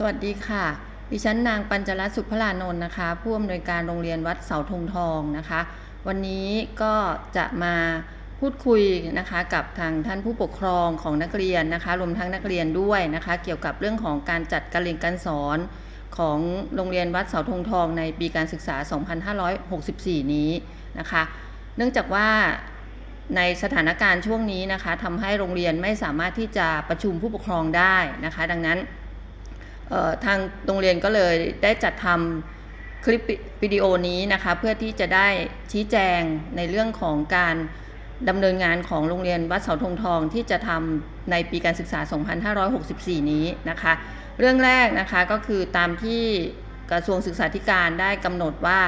สวัสดีค่ะ ดิฉันนางปัญจรัตน์สุภลานนท์นะคะ ผู้อำนวยการโรงเรียนวัดเสาธงทองนะคะ วันนี้ก็จะมาพูดคุยนะคะกับทางท่านผู้ปกครองของนักเรียนนะคะ รวมทั้งนักเรียนด้วยนะคะ เกี่ยวกับเรื่องของการจัดการเรียนการสอนของโรงเรียนวัดเสาธงทองในปีการศึกษา 2564 นี้นะคะ เนื่องจากว่าในสถานการณ์ช่วงนี้นะคะทำให้โรงเรียนไม่สามารถที่จะประชุมผู้ปกครองได้นะคะ ดังนั้น ทางโรงเรียนก็เลยได้จัดทำคลิปวิดีโอนี้นะคะเพื่อที่จะได้ชี้แจงในเรื่องของการดำเนินงานของโรงเรียนวัดเสาธงทองที่จะทำในปีการศึกษา 2564 นี้นะคะ เรื่องแรกนะคะก็คือตามที่กระทรวงศึกษาธิการได้กำหนดว่า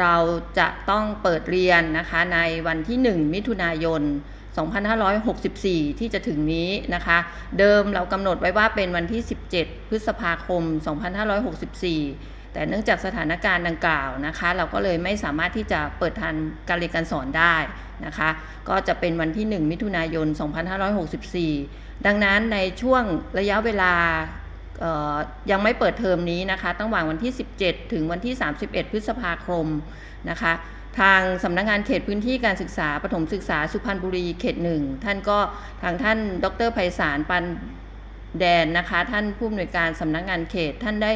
เราจะต้องเปิดเรียนนะคะในวันที่ 1 มิถุนายน 2564 ที่จะถึงนี้นะคะ เดิมเรากำหนดไว้ว่าเป็นวันที่ 17 พฤษภาคม 2564 แต่เนื่องจากสถานการณ์ดังกล่าวนะคะ เราก็เลยไม่สามารถที่จะเปิดทันการเรียนการสอนได้นะคะ ก็จะเป็นวันที่ 1 มิถุนายน 2564 ดังนั้นในช่วงระยะเวลา ยังไม่เปิดเทอมนี้นะคะตั้งวางวันที่ 17 ถึงวันที่ 31 พฤษภาคมนะคะ ทางสำนักงงานเขตพื้นที่การศึกษาปฐมศึกษาสุพรรณบุรีเขตหนึ่งท่านก็ทางท่านดรไพศาลปันแดนนะคะท่านผู้อำนวยการสำนักงงานเขตท่านได้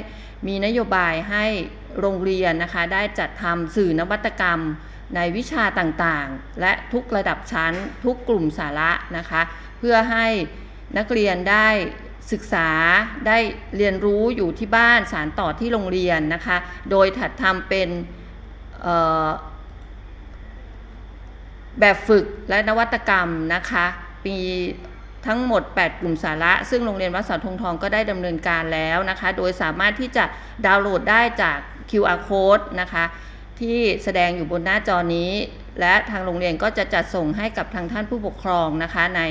มีนโยบายให้โรงเรียนนะคะได้จัดทำสื่อนวัตกรรมในวิชาต่างๆ และทุกระดับชั้นทุกกลุ่มสาระนะคะ เพื่อให้นักเรียนได้ ศึกษาได้เรียนรู้อยู่ที่บ้านสารต่อที่โรงเรียนนะคะ โดยถัดทำเป็นแบบฝึกและนวัตกรรมนะคะมีทั้งหมด 8 กลุ่มสาระ ซึ่งโรงเรียนวัดเสาธงทองก็ได้ดำเนินการแล้วนะคะ โดยสามารถที่จะดาวน์โหลดได้จาก QR code นะคะ ที่แสดงอยู่บนหน้าจอนี้ และทางโรงเรียนก็จะจัดส่งให้กับทางท่านผู้ปกครองนะคะใน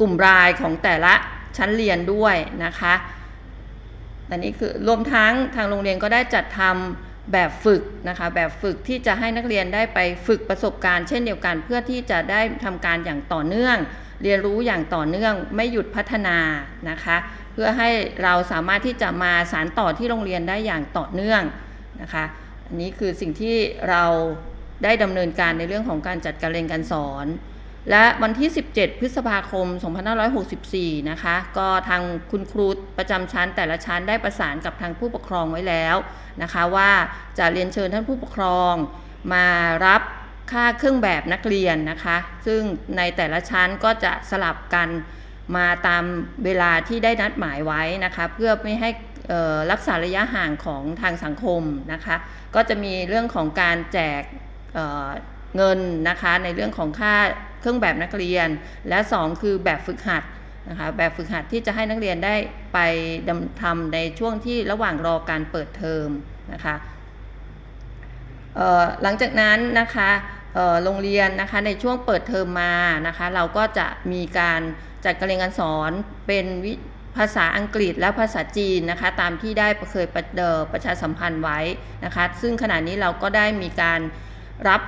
กลุ่มรายของแต่ละชั้นเรียนด้วยนะคะอันนี้คือรวมทั้งทางโรงเรียนก็ได้จัดทำแบบฝึกนะคะแบบฝึกที่จะให้นักเรียนได้ไปฝึกประสบการณ์ เช่นเดียวกัน เพื่อที่จะได้ทำการอย่างต่อเนื่อง เรียนรู้อย่างต่อเนื่อง ไม่หยุดพัฒนานะคะ เพื่อให้เราสามารถที่จะมาสารต่อที่โรงเรียนได้อย่างต่อเนื่องนะคะอันนี้คือสิ่งที่เราได้ดำเนินการในเรื่องของการจัดการเรียนการสอน และวันที่ 17 พฤษภาคม 2564 นะคะ ก็ทางคุณครูประจำชั้นแต่ละชั้นได้ประสานกับทางผู้ปกครองไว้แล้วนะคะ ว่าจะเรียนเชิญท่านผู้ปกครองมารับค่าเครื่องแบบนักเรียนนะคะ ซึ่งในแต่ละชั้นก็จะสลับกันมาตามเวลาที่ได้นัดหมายไว้นะคะ เพื่อไม่ให้รักษาระยะห่างของทางสังคมนะคะ ก็จะมีเรื่องของการแจกเเงินนะคะในเรื่องของค่า เครื่องแบบนักเรียน และ 2 คือแบบฝึกหัดนะคะแบบฝึกหัดที่จะให้นักเรียนได้ไปดำทำในช่วงที่ระหว่างรอการเปิดเทอมนะคะหลังจากนั้นนะคะโรงเรียนนะคะในช่วงเปิดเทอมมานะคะเราก็จะมีการจัดการเรียนการสอนเป็นวิภาษาอังกฤษและภาษาจีนนะคะตามที่ได้เคยประดมประชาสัมพันธ์ไว้นะคะซึ่งขณะนี้เราก็ได้มีการรับ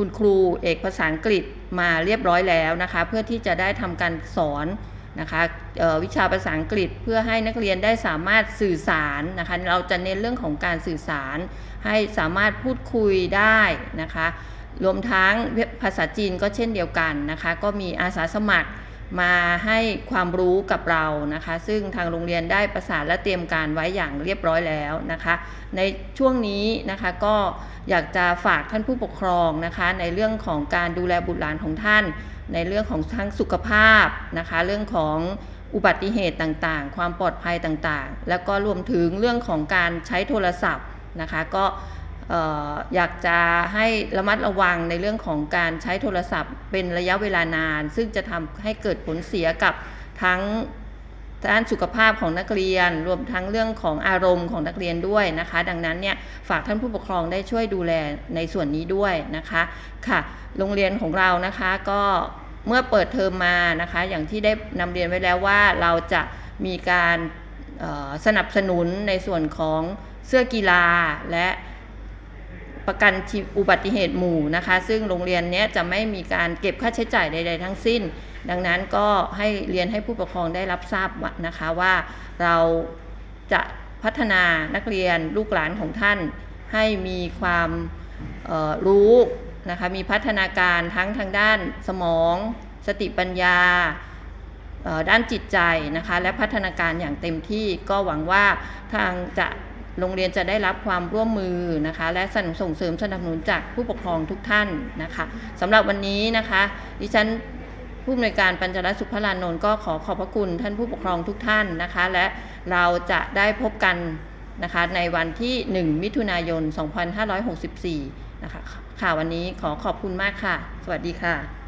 คุณครูเอกภาษาอังกฤษมาเรียบร้อยแล้วนะคะ เพื่อที่จะได้ทำการสอนนะคะวิชาภาษาอังกฤษเพื่อให้นักเรียนได้สามารถสื่อสารนะคะ เราจะเน้นเรื่องของการสื่อสาร ให้สามารถพูดคุยได้นะคะ รวมทั้งภาษาจีนก็เช่นเดียวกันนะคะ ก็มีอาสาสมัคร มาให้ความรู้กับเรานะคะ ซึ่งทางโรงเรียนได้ประสานและเตรียมการไว้อย่างเรียบร้อยแล้วนะคะ ในช่วงนี้นะคะก็อยากจะฝากท่านผู้ปกครองนะคะ ในเรื่องของการดูแลบุตรหลานของท่าน ในเรื่องของทั้งสุขภาพนะคะ เรื่องของอุบัติเหตุต่างๆ ความปลอดภัยต่างๆ แล้วก็รวมถึงเรื่องของการใช้โทรศัพท์นะคะ ก็ อยากจะให้ระมัดระวังในเรื่องของการใช้โทรศัพท์ เป็นระยะเวลานาน ซึ่งจะทำให้เกิดผลเสียกับทั้งด้านสุขภาพของนักเรียน รวมทั้งเรื่องของอารมณ์ของนักเรียนด้วยนะคะ ดังนั้นเนี่ยฝากท่านผู้ปกครองได้ช่วยดูแลในส่วนนี้ด้วยนะคะค่ะ โรงเรียนของเรานะคะก็เมื่อเปิดเทอมมานะคะ อย่างที่ได้นำเรียนไว้แล้วว่าเราจะมีการสนับสนุนในส่วนของเสื้อกีฬาและ ประกันอุบัติเหตุหมู่นะคะ ซึ่งโรงเรียนนี้จะไม่มีการเก็บค่าใช้จ่ายใด ๆ ทั้งสิ้น ดังนั้นก็ให้เรียนให้ผู้ปกครองได้รับทราบนะคะว่าเราจะพัฒนานักเรียนลูกหลานของท่าน ให้มีความรู้นะคะมีพัฒนาการทั้งทางด้านสมอง สติปัญญาด้านจิตใจนะคะและพัฒนาการอย่างเต็มที่ก็หวังว่าทางจะ โรงเรียนจะได้รับความร่วมมือนะคะ และสนับส่งเสริมสนับสนุนจากผู้ปกครองทุกท่านนะคะสำหรับวันนี้นะคะ ดิฉันผู้อำนวยการปัญจรัตสุภลานนท์ก็ขอขอบพระคุณท่านผู้ปกครองทุกท่านนะคะ และเราจะได้พบกันนะคะในวันที่ 1 มิถุนายน 2564 นะคะ ค่ะวันนี้ขอขอบคุณมากค่ะ สวัสดีค่ะ